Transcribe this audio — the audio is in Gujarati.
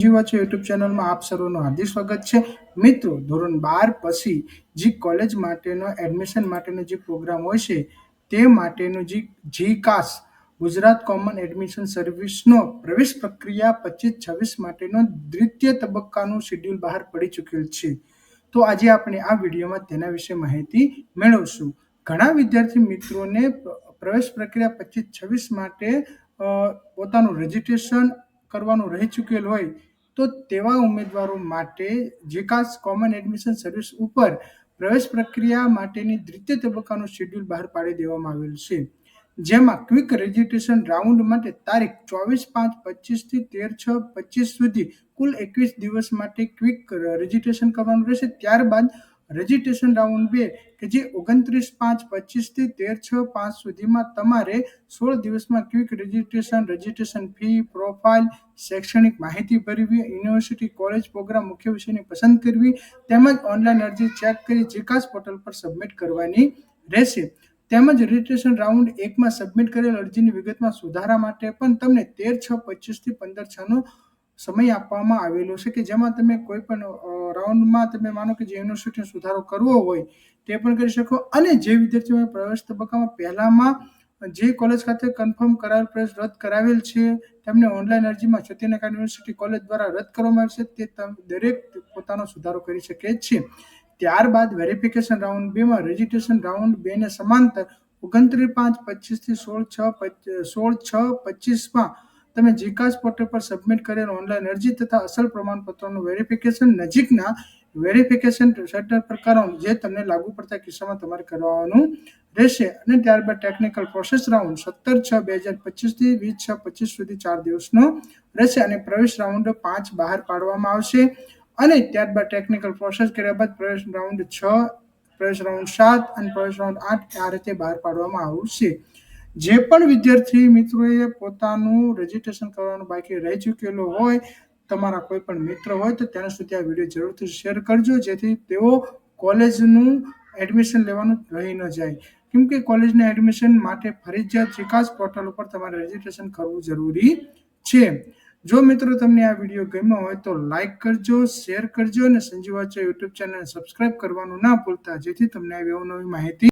જીવા છે, યુટ્યુબ ચેનલમાં આપ સર્વનું હાર્દિક સ્વાગત છે. મિત્રો, ધોરણ બાર પછી જે કોલેજ માટેનો એડમિશન માટેનો જે પ્રોગ્રામ હોય છે, તે માટેનું જે જી કાસ ગુજરાત કોમન એડમિશન સર્વિસનો પ્રવેશ પ્રક્રિયા પચીસ છવ્વીસ માટેનો દ્વિતીય તબક્કાનું શેડ્યુલ બહાર પડી ચૂકેલ છે. તો આજે આપણે આ વિડીયોમાં તેના વિશે માહિતી મેળવશું. ઘણા વિદ્યાર્થી મિત્રોને પ્રવેશ પ્રક્રિયા પચીસ છવ્વીસ માટે પોતાનું રજિસ્ટ્રેશન કરવાનું રહી ચૂકેલ હોય તો તેવા ઉમેદવારો માટે જેકાસ કોમન એડમિશન સર્વિસ ઉપર પ્રવેશ પ્રક્રિયા માટેની દ્વિતીય તબક્કાનું શેડ્યુલ બહાર પાડી દેવામાં આવેલ છે. જેમાં ક્વિક રજીસ્ટ્રેશન રાઉન્ડ માટે તારીખ ચોવીસ પાંચ પચીસથી તેર છ પચીસ સુધી કુલ એકવીસ દિવસ માટે ક્વિક રજીસ્ટ્રેશન કરવાનું રહેશે. ત્યારબાદ રજીસ્ટ્રેશન રાઉન્ડ બે કે જે ઓગણત્રીસ પાંચ પચીસથી તેર છ પાંચ સુધીમાં તમારે સોળ દિવસમાં quick registration registration fee, profile, શૈક્ષણિક માહિતી ભરવી, યુનિવર્સિટી, કોલેજ પ્રોગ્રામ મુખ્ય વિષયની પસંદ કરવી, તેમજ ઓનલાઈન અરજી ચેક કરી જીકાસ પોર્ટલ પર સબમિટ કરવાની રહેશે. તેમજ રજીસ્ટ્રેશન રાઉન્ડ એકમાં સબમિટ કરેલ અરજીની વિગતમાં સુધારા માટે પણ તમને તેર છ પચીસથી પંદર છનો સમય આપવામાં આવેલો છે કે જેમાં તમે કોઈ પણ રાઉન્ડમાં તમે માનો કે જે યુનિવર્સિટીનો સુધારો કરવો હોય તે પણ કરી શકો અને જે વિદ્યાર્થીઓએ પ્રવેશ તબક્કામાં પહેલામાં જે કોલેજ ખાતે કન્ફર્મ કરાયેલ પ્રવેશ રદ કરાવેલ છે, તેમને ઓનલાઈન અરજીમાં સત્યનારાયણ યુનિવર્સિટી કોલેજ દ્વારા રદ કરવામાં આવશે, તે દરેક પોતાનો સુધારો કરી શકે છે. ત્યારબાદ વેરિફિકેશન રાઉન્ડ બેમાં રજિસ્ટ્રેશન રાઉન્ડ બેને સમાંતર ઓગણત્રીસ પાંચ પચીસથી સોળ છ સોળ છ પચીસમાં તમે જીકાસ પોર્ટલ પર સબમિટ કરેલ ઓનલાઈન અરજી તથા અસલ પ્રમાણપત્રોનું વેરિફિકેશન નજીકના વેરિફિકેશન સેન્ટર પર કરાવવાનું જે તમને લાગુ પડતા કિસ્સામાં તમારે કરવાનું રહેશે. અને ત્યારબાદ ટેકનિકલ પ્રોસેસ રાઉન્ડ સત્તર છ બે હજાર પચીસથી વીસ છ પચીસ સુધી ચાર દિવસનો રહેશે અને પ્રવેશ રાઉન્ડ પાંચ બહાર પાડવામાં આવશે. અને ત્યારબાદ ટેકનિકલ પ્રોસેસ કર્યા બાદ પ્રવેશ રાઉન્ડ છ, પ્રવેશ રાઉન્ડ સાત અને પ્રવેશ રાઉન્ડ આઠ આ રીતે બહાર પાડવામાં આવશે. જે પણ વિદ્યાર્થી મિત્રોએ પોતાનું રજીસ્ટ્રેશન કરવાનું બાકી રહી ચૂકેલું હોય, તમારા કોઈ પણ મિત્ર હોય, તો તેના સુધી આ વીડિયો જરૂરથી શેર કરજો, જેથી તેઓ કોલેજનું એડમિશન લેવાનું રહી ન જાય. કેમ કે કોલેજના એડમિશન માટે ફરજિયાત વિકાસ પોર્ટલ ઉપર તમારે રજીસ્ટ્રેશન કરવું જરૂરી છે. જો મિત્રો તમને આ વીડિયો ગમ્યો હોય, તો લાઈક કરજો શેર કરજો અને સંજીવાચા યુટ્યુબ ચેનલ સબસ્ક્રાઇબ કરવાનું ના ભૂલતા, જેથી તમને આવી અવનવી માહિતી